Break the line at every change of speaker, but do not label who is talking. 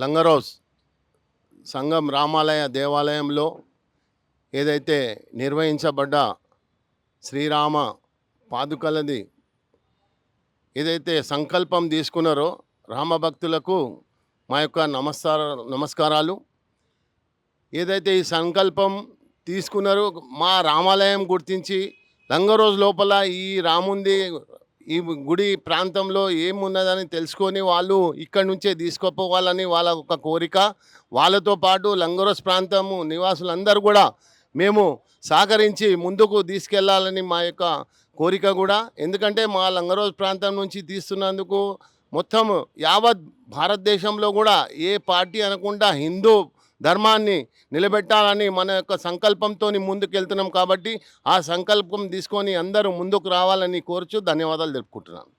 లంగరోస్ సంఘం రామాలయ దేవాలయంలో ఏదైతే నిర్వహించబడ్డ శ్రీరామ పాదుకలది ఏదైతే సంకల్పం తీసుకున్నారో రామభక్తులకు మా యొక్క నమస్కార నమస్కారాలు. ఏదైతే ఈ సంకల్పం తీసుకున్నారో మా రామాలయం గుర్తించి లంగరోజు లోపల ఈ రాముంది ఈ గుడి ప్రాంతంలో ఏమున్నదని తెలుసుకొని వాళ్ళు ఇక్కడి నుంచే తీసుకుపోవాలని వాళ్ళ ఒక కోరిక. వాళ్ళతో పాటు లంగరోస్ ప్రాంతము నివాసులందరూ కూడా మేము సహకరించి ముందుకు తీసుకెళ్ళాలని మా యొక్క కోరిక కూడా. ఎందుకంటే మా లంగరోజ్ ప్రాంతం నుంచి తీస్తున్నందుకు మొత్తం యావత్ భారతదేశంలో కూడా ఏ పార్టీ అనకుండా హిందూ ధర్మాన్ని నిలబెట్టాలని మన యొక్క సంకల్పంతో ముందుకెళ్తున్నాం కాబట్టి ఆ సంకల్పం తీసుకొని అందరూ ముందుకు రావాలని కోరుచు ధన్యవాదాలు తెలుపుకుంటున్నాను.